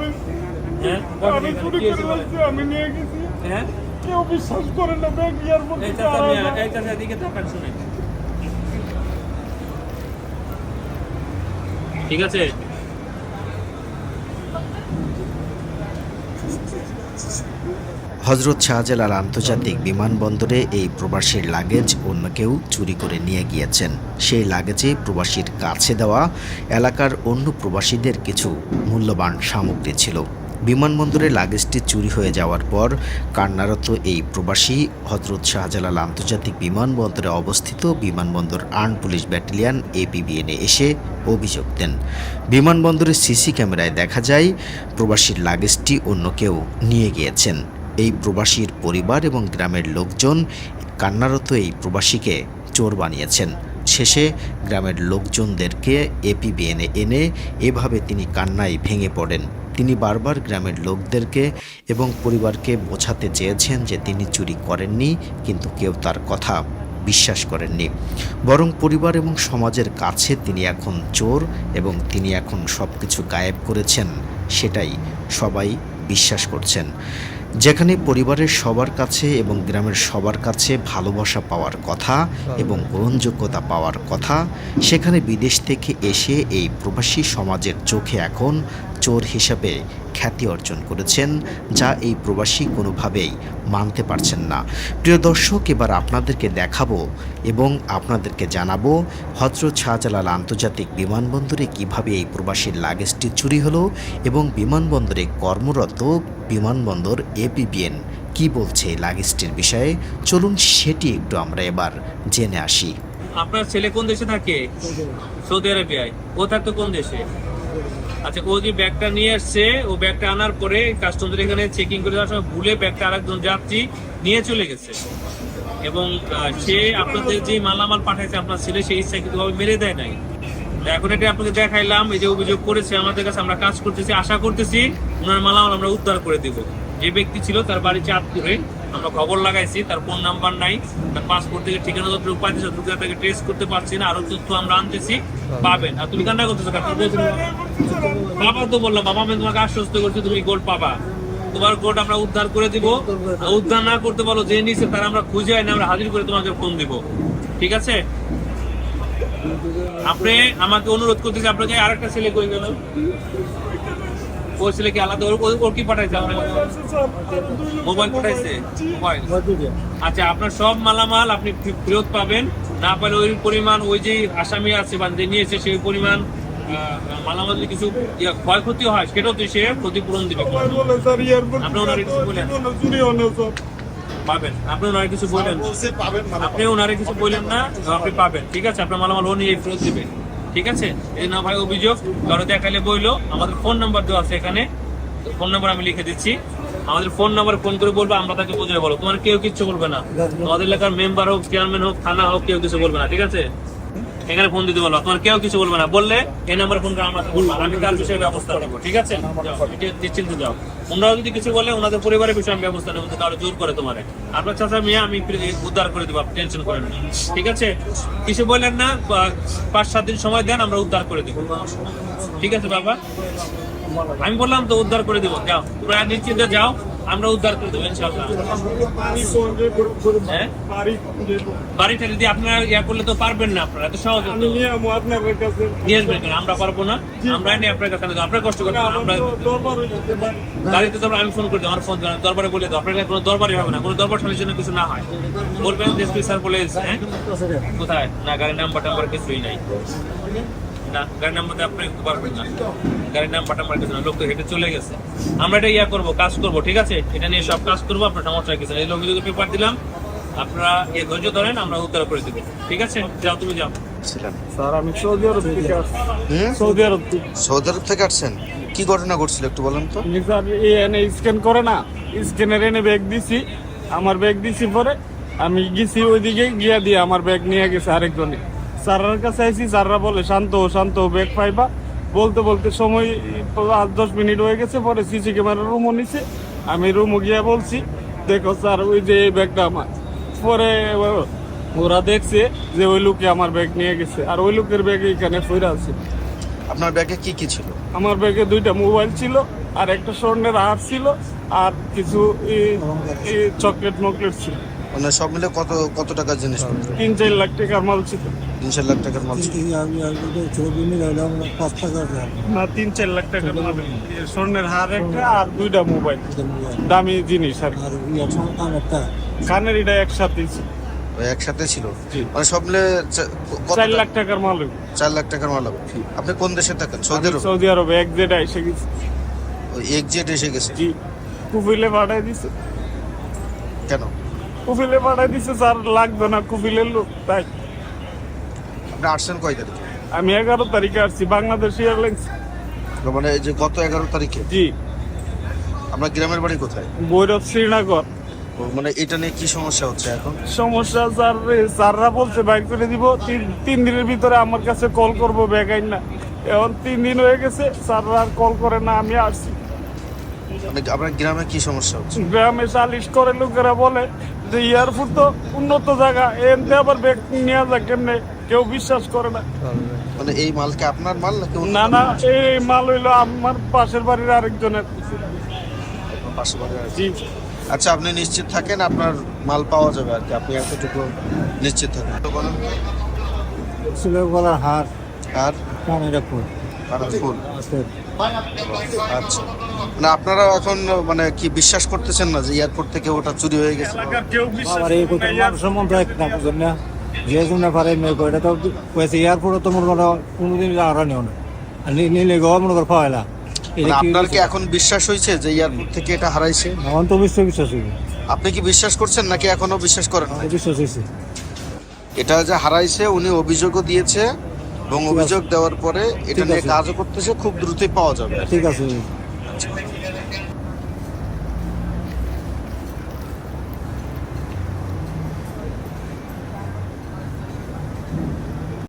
আমি হ্যাঁ? আমি চুরি করে হয়েছে আমি নিয়ে গেছি। হ্যাঁ? কেউ বিশ্বাস করে না ব্যাগ এয়ারপোর্ট থেকে চাচা হারায় মিয়া, যায়। এই চাচা এদিকে তাকান শুনেন। ঠিক আছে? হজরত শাহজালাল আন্তর্জাতিক বিমানবন্দরে এই প্রবাসীর লাগেজ অন্য কেউ চুরি করে নিয়ে গিয়েছেন। সেই লাগেজে প্রবাসীর কাছে দেওয়া এলাকার অন্য প্রবাসীদের কিছু মূল্যবান সামগ্রী ছিল। বিমানবন্দরে লাগেজটি চুরি হয়ে যাওয়ার পর কান্নারত এই প্রবাসী হজরত শাহজালাল আন্তর্জাতিক বিমানবন্দরে অবস্থিত বিমানবন্দর আর্ন পুলিশ ব্যাটালিয়ন এপিবিএনে এসে অভিযোগ দেন। বিমানবন্দরের সিসি ক্যামেরায় দেখা যায়, প্রবাসীর লাগেজটি অন্য কেউ নিয়ে গিয়েছেন। এই প্রবাসীর পরিবার এবং গ্রামের লোকজন কান্নারত এই প্রবাসীকে চোর বানিয়েছেন। শেষে গ্রামের লোকজনদেরকে এপিবিএনে এনে এভাবে তিনি কান্নায় ভেঙে পড়েন। তিনি বারবার গ্রামের লোকদেরকে এবং পরিবারকে বোঝাতে চেয়েছেন যে তিনি চুরি করেননি, কিন্তু কেউ তার কথা বিশ্বাস করেননি। বরং পরিবার এবং সমাজের কাছে তিনি এখন চোর এবং তিনি এখন সব কিছু গায়েব করেছেন, সেটাই সবাই বিশ্বাস করছেন। যেখানে পরিবারের সবার কাছে এবং গ্রামের সবার কাছে ভালোবাসা পাওয়ার কথা এবং গ্রহণযোগ্যতা পাওয়ার কথা, সেখানে বিদেশ থেকে এসে এই প্রবাসী সমাজের চোখে এখন চোর হিসাবে খ্যাতি অর্জন করেছেন, যা এই প্রবাসী কোনোভাবেই মানতে পারছেন না। প্রিয় দর্শক, এবার আপনাদেরকে দেখাবো এবং আপনাদেরকে জানাব হজরত শাহজালাল আন্তর্জাতিক বিমানবন্দরে কীভাবে এই প্রবাসীর লাগেজটি চুরি হলো এবং বিমানবন্দরে কর্মরত বিমানবন্দর এপিবিএন কি বলছে লাগেজটির বিষয়ে। চলুন সেটি একটু আমরা এবার জেনে আসি। আপনার ছেলে কোন দেশে থাকে? সৌদি আরবিয়ায়। ও থাকতো কোন দেশে? আচ্ছা ও যে ব্যাগটা নিয়ে আসছে, ও ব্যাগটা আনার পরে কাস্টমদের এখানে চেকিং করে দেওয়ার সময় ভুলে ব্যাগটা আরেকজন যাত্রী নিয়ে চলে গেছে। এবং সে আপনাদের যে মালামাল পাঠাইছে আপনার ছেলে, সেই ইচ্ছাকৃতভাবে মেরে দেয় নাই। এখন এটা আপনাকে দেখাইলাম, এই যে অভিযোগ করেছে, আমাদের কাছে আমরা কাজ করতেছি, আশা করতেছি, ওনার মালামাল আমরা উদ্ধার করে দিব। যে ব্যক্তি ছিল তার বাড়ি চাঁদপুরে। আমরা খবর লাগাইছি, তার ফোন নাম্বার নাই, তার পাসপোর্ট থেকে ঠিকানা তথ্য উপায় দিয়েছে দ্রুত তাকে ট্রেস করতে পারছি না, আরও তথ্য আমরা আনতেছি, পাবেন। আর তুমি কান্না করতেছো বাবা তো বললাম বাবা, আমি তোমাকে আশ্বস্ত করছি, তুমি গোল্ড পাবা। তোমার গোল্ড আমরা উদ্ধার করে দিব। উদ্ধার না করতে পারো, যে নিচে তার আমরা খুঁজে আনি আমরা হাজির করে তোমাকে ফোন দিব। ঠিক আছে? আপনি আমাকে অনুরোধ করতেছি, আপনাকে আরেকটা ছেলে কই গেল? ওই ছেলে কি আলাদা ওর- ওর- ওর কি পাঠাইছে মোবাইল পাঠাইছে? মোবাইল আচ্ছা আপনার সব মালামাল আপনি ফেরত পাবেন। না পারলে ওই পরিমাণ ওই যে আসামি আছে বা যে নিয়েছে সেই পরিমাণ মালামাল যদি কিছু ক্ষয়ক্ষতি হয় সেটাও তো সে ক্ষতিপূরণ দিবে। আপনি ওনারে কিছু বলেন। পাবেন। আপনি ওনারে কিছু বললেন আপনি ওনারে কিছু বললেন না আপনি পাবেন। ঠিক আছে আপনার মালামাল ও নিয়ে ফেরত দিবে। ঠিক আছে? এই না ভাই, অভিযোগ। কারও একালে বইলো আমাদের ফোন নাম্বার দেওয়া আছে এখানে। ফোন নাম্বার আমি লিখে দিচ্ছি। আমাদের ফোন নাম্বার ফোন করে বলব, আমরা তাকে বুঝে বলো। তোমার কেউ কিছু বলবে না। তোমাদের এলাকার মেম্বার হোক চেয়ারম্যান হোক, থানা হোক, কেউ কিছু বলবে না, ঠিক আছে? এখানে ফোন দিতে বলব। তোমার কেউ কিছু বলবে না। বললে এই নাম্বারে ফোন করে আমরা বলব। আমি তার বিষয়ে ব্যবস্থা নেব ঠিক আছে? নিশ্চিন্তে যাও। ওনারাও যদি কিছু বলে ওনাদের পরিবারের বিষয়ে আমি ব্যবস্থা নেব কারও জোর করে তোমার। আপনার চাচা মেয়ে আমি উদ্ধার করে দেবো আপনি টেনশন করেন না। ঠিক আছে? কিছু বললেন না পাঁচ সাত দিন সময় দেন আমরা উদ্ধার করে দেবো। ঠিক আছে বাবা? আমি বললাম তো উদ্ধার করে দেবো। যাও তোমরা নিশ্চিন্তে যাও। আমরা উদ্ধার করে দেবো করে- হ্যাঁ? বাড়ি বাড়িটা যদি আপনারা ইয়া করলে তো পারবেন না আপনারা এত সহজ নিয়ে নিয়ে আসবেন কেন? আমরা পারব না। আমরা এনে আপনার কাছে আপনার কষ্ট করবেন আমরা গাড়িতে তো আমি ফোন করে আমার ফোন দরবারে বলে দেবো আপনার কোনো দরবারই হবে না কোনো দরবার সালের জন্য কিছু না হয়। বলবেন এসপি স্যার বলে হ্যাঁ? কোথায়? না গাড়ির নাম্বার টাম্বার কিছুই নাই। না গাড়ির নাম্বারটা আপনি পারবেন না। গাড়ির নাম টাম্বার কিছু না লোক তো হেঁটে চলে গেছে। আমরা এটা ইয়া করব কাজ করব ঠিক আছে? এটা নিয়ে সব কাজ করব আপনার সমস্যা কিছু নেই এই লোক যদি পেপার দিলাম আপনারা এ ধৈর্য ধরেন আমরা উত্তর করে দেবো। ঠিক আছে? যাও তুমি যাও। স্যার আমি সৌদি আরব থেকে সৌদি আরব থেকে। সৌদি আরব থেকে আসছেন? কি ঘটনা ঘটছিল একটু বলেন তো। স্যার এই এনে স্ক্যান করে না স্ক্যানের এনে ব্যাগ দিছি। আমার ব্যাগ দিছি পরে আমি গেছি ওইদিকে গিয়া দিয়ে আমার ব্যাগ নিয়ে গেছে আরেকজনে। স্যারের কাছে স্যাররা বলে শান্ত শান্ত হও, ব্যাগ পাইবা। বলতে বলতে সময় আট দশ মিনিট হয়ে গেছে পরে সিসি ক্যামেরা রুমও নিছে। আমি রুমও গিয়া বলছি দেখো স্যার ওই যে এই ব্যাগটা আমার। পরে ওরা দেখছে যে ওই লোকে আমার ব্যাগ নিয়ে গেছে। আর ওই লোকের ব্যাগ এখানে ফিরে আছে। আপনার ব্যাগে কি কি ছিল? আমার ব্যাগে দুইটা মোবাইল ছিল আর একটা স্বর্ণের হার ছিল আর কিছু চকলেট মকলেট ছিল। মানে সব মিলে কত কত টাকার জিনিস? তিন চার লাখ টাকার মাল ছিল। তিন চার লাখ টাকার মাল ছিল। ছবি মিলাইলাম পাঁচ টাকা না তিন চার লাখ টাকার মাল। স্বর্ণের হার একটা আর দুইটা মোবাইল। দামি জিনিস আর একটা কানের এটা একসাথে ছিল। একসাথে ছিল। মানে সব মিলে চার লাখ টাকার মাল। চার লাখ টাকার মাল হবে। আপনি কোন দেশে থাকেন? সৌদি আমি আরব? সৌদি আরবে এক জেড এসে গেছি। ওই এক্সিট এসে গেছে? কুফিলে পাঠাই দিছে। কেন? কুফিলে পাঠাই দিছে স্যার লাগবে না কুফিলের লোক তাই। আপনি আসছেন কয় তারিখে? আমি এগারো তারিখে আসছি বাংলাদেশ এয়ারলাইন্স। মানে এই যে গত এগারো তারিখে? জি। আপনার গ্রামের বাড়ি কোথায়? ভৈরব শ্রীনগর। মানে এটা নিয়ে কি সমস্যা হচ্ছে এখন? সমস্যা স্যার স্যাররা বলছে বাইক করে দিব তিন তিন দিনের ভিতরে আমার কাছে কল করব ব্যাগ না। এখন তিন দিন হয়ে গেছে স্যাররা আর কল করে না আমি আসছি। মানে আপনার গ্রামে কি সমস্যা হচ্ছে? গ্রামে সালিশ করে লোকেরা বলে যে এয়ারপোর্ট তো উন্নত জায়গা এনতে আবার ব্যাগ নিয়ে যা কেমনে? কেউ বিশ্বাস করে না। মানে এই মালকে আপনার মাল নাকি না না এই মাল হইল আমার পাশের বাড়ির আরেকজনের। আপনার পাশে বাড়ি আছে? জি। আচ্ছা আপনি নিশ্চিত থাকেন আপনার মাল পাওয়া যাবে আর কি? আপনি এতটুকু নিশ্চিত থাকেন। তো বলেন। ছিল গলার হার আর কানের ফুল আর ফুল আচ্ছা। মানে আপনারা এখন মানে কি বিশ্বাস করতেছেন না যে এয়ারপোর্ট থেকে ওটা চুরি হয়ে গেছে? এলাকার আবার এই কথা মানুষের মন রাখ না বুঝলেন না? যে জন্য পারে মেয়ে কো এটা তো কয়েছে এয়ারপোর্টে তো মনে করো কোনোদিন যাওয়া নিও না নিলে গো মনে করো আপনার কি এখন বিশ্বাস হয়েছে যে এয়ারপোর্ট থেকে এটা হারাইছে? তো বিশ্বাস বিশ্বাস হইবে। আপনি কি বিশ্বাস করছেন নাকি এখনও বিশ্বাস করেন না? বিশ্বাস হয়েছে এটা যে হারাইছে উনি অভিযোগও দিয়েছে এবং অভিযোগ দেওয়ার পরে এটা নিয়ে কাজও করতেছে খুব দ্রুতই পাওয়া যাবে। ঠিক আছে।